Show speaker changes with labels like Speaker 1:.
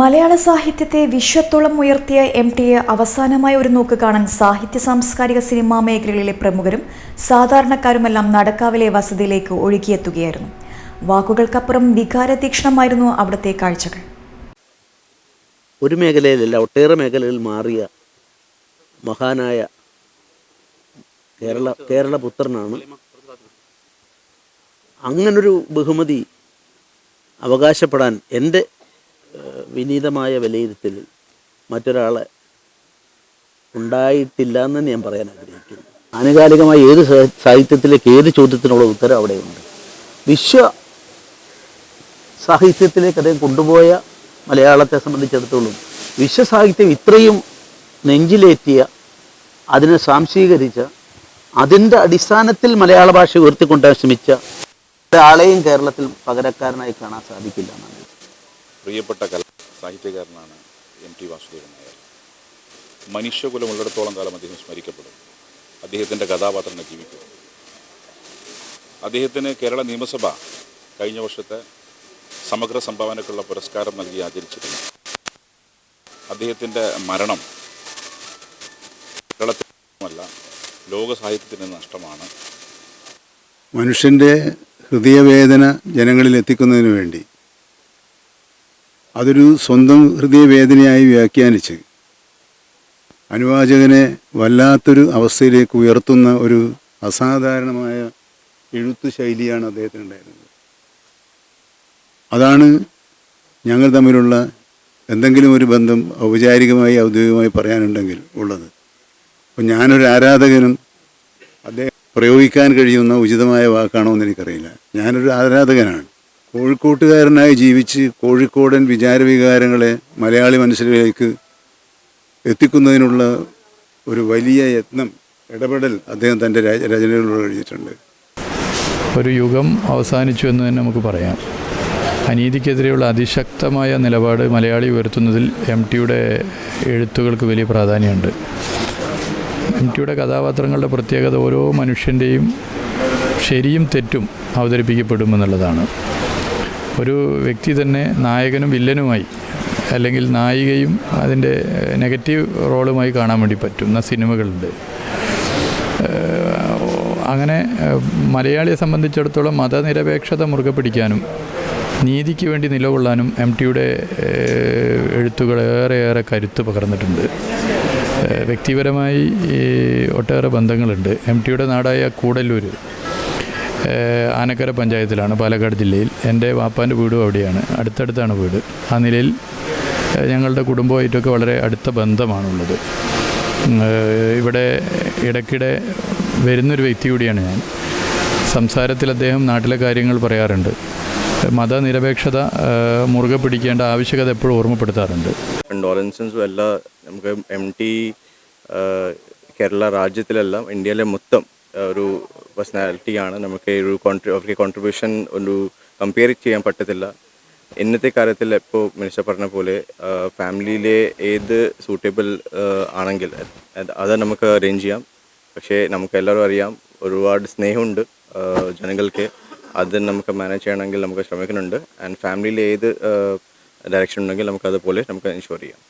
Speaker 1: മലയാള സാഹിത്യത്തെ വിശ്വത്തോളം ഉയർത്തിയ എം ടിയെ അവസാനമായ ഒരു നോക്ക് കാണാൻ സാഹിത്യ സാംസ്കാരിക സിനിമാ മേഖലകളിലെ പ്രമുഖരും സാധാരണക്കാരുമെല്ലാം നടക്കാവിലെ വസതിയിലേക്ക് ഒഴുകിയെത്തുകയായിരുന്നു. വാക്കുകൾക്കപ്പുറം വികാരതീക്ഷണമായിരുന്നു അവിടുത്തെ കാഴ്ചകൾ.
Speaker 2: ഒരു മേഖലയിലല്ല ഒട്ടേറെ മേഖലയിൽ മാറിയ മഹാനായ കേരള കേരള പുത്രനാണ്. അങ്ങനൊരു ബഹുമതി അവകാശപ്പെടാൻ എന്റെ വിനീതമായ വിലയിരുത്തലിൽ മറ്റൊരാളെ ഉണ്ടായിട്ടില്ല എന്ന് ഞാൻ പറയാൻ ആഗ്രഹിക്കുന്നു. ആനുകാലികമായ ഏത് സാഹിത്യത്തിലേക്ക് ഏത് ചോദ്യത്തിനുള്ള ഉത്തരം അവിടെയുണ്ട്. വിശ്വ സാഹിത്യത്തിലേക്ക് അദ്ദേഹം കൊണ്ടുപോയ മലയാളത്തെ സംബന്ധിച്ചിടത്തോളം വിശ്വസാഹിത്യം ഇത്രയും നെഞ്ചിലേറ്റിയ അതിനെ സ്വാംശീകരിച്ച അതിന്റെ അടിസ്ഥാനത്തിൽ മലയാള ഭാഷ ഉയർത്തിക്കൊണ്ടാൻ ശ്രമിച്ച ഒരാളെയും കേരളത്തിൽ പകരക്കാരനായി കാണാൻ സാധിക്കില്ല എന്നാണ്.
Speaker 3: പ്രിയപ്പെട്ട സാഹിത്യകാരനാണ് എം ടി വാസുദേവൻ നായർ. മനുഷ്യകുലമുള്ളിടത്തോളം കാലം അദ്ദേഹം സ്മരിക്കപ്പെടും. അദ്ദേഹത്തിന്റെ കഥാപാത്രങ്ങൾ ജീവിക്കും. അദ്ദേഹത്തിന് കേരള നിയമസഭ കഴിഞ്ഞ വർഷത്തെ സമഗ്ര സംഭാവനയ്ക്കുള്ള പുരസ്കാരം നൽകി ആചരിച്ചിരുന്നു. അദ്ദേഹത്തിന്റെ മരണം കേരളത്തിലല്ല ലോക സാഹിത്യത്തിന് നഷ്ടമാണ്.
Speaker 4: മനുഷ്യന്റെ ഹൃദയവേദന ജനങ്ങളിൽ എത്തിക്കുന്നതിന് വേണ്ടി അതൊരു സ്വന്തം ഹൃദയവേദനയായി വ്യാഖ്യാനിച്ച് അനുവാചകനെ വല്ലാത്തൊരു അവസ്ഥയിലേക്ക് ഉയർത്തുന്ന ഒരു അസാധാരണമായ എഴുത്ത് ശൈലിയാണ് അദ്ദേഹത്തിനുണ്ടായിരുന്നത്. അതാണ് ഞങ്ങൾ തമ്മിലുള്ള എന്തെങ്കിലും ഒരു ബന്ധം ഔപചാരികമായി ഔദ്യോഗികമായി പറയാനുണ്ടെങ്കിൽ ഉള്ളത്. അപ്പം ഞാനൊരു ആരാധകനും അദ്ദേഹം പ്രയോഗിക്കാൻ കഴിയുന്ന ഉചിതമായ വാക്കാണോ എന്ന് എനിക്കറിയില്ല. ഞാനൊരു ആരാധകനാണ്. കോഴിക്കോട്ടുകാരനായി ജീവിച്ച് കോഴിക്കോടൻ വിചാരവികാരങ്ങളെ മലയാളി മനസ്സിലേക്ക് എത്തിക്കുന്നതിനുള്ള ഒരു വലിയ യത്നം ഇടപെടൽ അദ്ദേഹം തന്റെ രച- രചനകളിലൂടെ എഴുതിയിട്ടുണ്ട്.
Speaker 5: ഒരു യുഗം അവസാനിച്ചു എന്ന് തന്നെ നമുക്ക് പറയാം. അനീതിക്കെതിരെയുള്ള അതിശക്തമായ നിലപാട് മലയാളി ഉയർത്തുന്നതിൽ എം ടിയുടെ എഴുത്തുകൾക്ക് വലിയ പ്രാധാന്യമുണ്ട്. എം ടിയുടെ കഥാപാത്രങ്ങളുടെ പ്രത്യേകത ഓരോ മനുഷ്യന്റെയും ശരിയും തെറ്റും അവതരിപ്പിക്കപ്പെടുമെന്നുള്ളതാണ്. ഒരു വ്യക്തി തന്നെ നായകനും വില്ലനുമായി അല്ലെങ്കിൽ നായികയും അതിന്റെ നെഗറ്റീവ് റോളുമായി കാണാൻ വേണ്ടി പറ്റുന്ന സിനിമകളുണ്ട്. അങ്ങനെ മലയാളിയെ സംബന്ധിച്ചിടത്തോളം മതനിരപേക്ഷത മുറുകെ പിടിക്കാനും നീതിക്ക് വേണ്ടി നിലകൊള്ളാനും എം ടിയുടെ എഴുത്തുകൾ ഏറെ ഏറെ കരുത്ത് പകർന്നിട്ടുണ്ട്. വ്യക്തിപരമായി ഒട്ടേറെ ബന്ധങ്ങളുണ്ട്. എം ടിയുടെ നാടായ കൂടല്ലൂർ ആനക്കര പഞ്ചായത്തിലാണ് പാലക്കാട് ജില്ലയിൽ. എന്റെ വാപ്പാന്റെ വീടും അവിടെയാണ്. അടുത്തടുത്താണ് വീട്. ആ നിലയിൽ ഞങ്ങളുടെ കുടുംബമായിട്ടൊക്കെ വളരെ അടുത്ത ബന്ധമാണുള്ളത്. ഇവിടെ ഇടയ്ക്കിടെ വരുന്നൊരു വ്യക്തി കൂടിയാണ് ഞാൻ. സംസാരത്തിൽ അദ്ദേഹം നാട്ടിലെ കാര്യങ്ങൾ പറയാറുണ്ട്. മതനിരപേക്ഷത മുറുകെ പിടിക്കേണ്ട ആവശ്യകത എപ്പോഴും ഓർമ്മപ്പെടുത്താറുണ്ട്.
Speaker 6: കണ്ടോളൻസൻസും എല്ലാ നമുക്ക് എം ടി കേരള രാജ്യത്തിലെല്ലാം ഇന്ത്യയിലെ മൊത്തം ഒരു പേഴ്സണാലിറ്റിയാണ് നമുക്ക് ഒരു കോൺട്രി അവർക്ക് കോൺട്രിബ്യൂഷൻ ഒരു കമ്പയർ ചെയ്യാൻ പറ്റത്തില്ല. ഇന്നത്തെ കാര്യത്തിൽ ഇപ്പോൾ മിനിസ്റ്റർ പറഞ്ഞ പോലെ ഫാമിലിയിലെ ഏത് സൂട്ടബിൾ ആണെങ്കിൽ അത് നമുക്ക് അറേഞ്ച് ചെയ്യാം. പക്ഷേ നമുക്ക് എല്ലാവരും അറിയാം ഒരുപാട് സ്നേഹമുണ്ട് ജനങ്ങൾക്ക്. അത് നമുക്ക് മാനേജ് ചെയ്യണമെങ്കിൽ നമുക്ക് ശ്രമിക്കുന്നുണ്ട്. ആൻഡ് ഫാമിലിയിൽ ഏത് ഡയറക്ഷൻ ഉണ്ടെങ്കിൽ നമുക്കതുപോലെ നമുക്ക് എൻഷുർ ചെയ്യാം.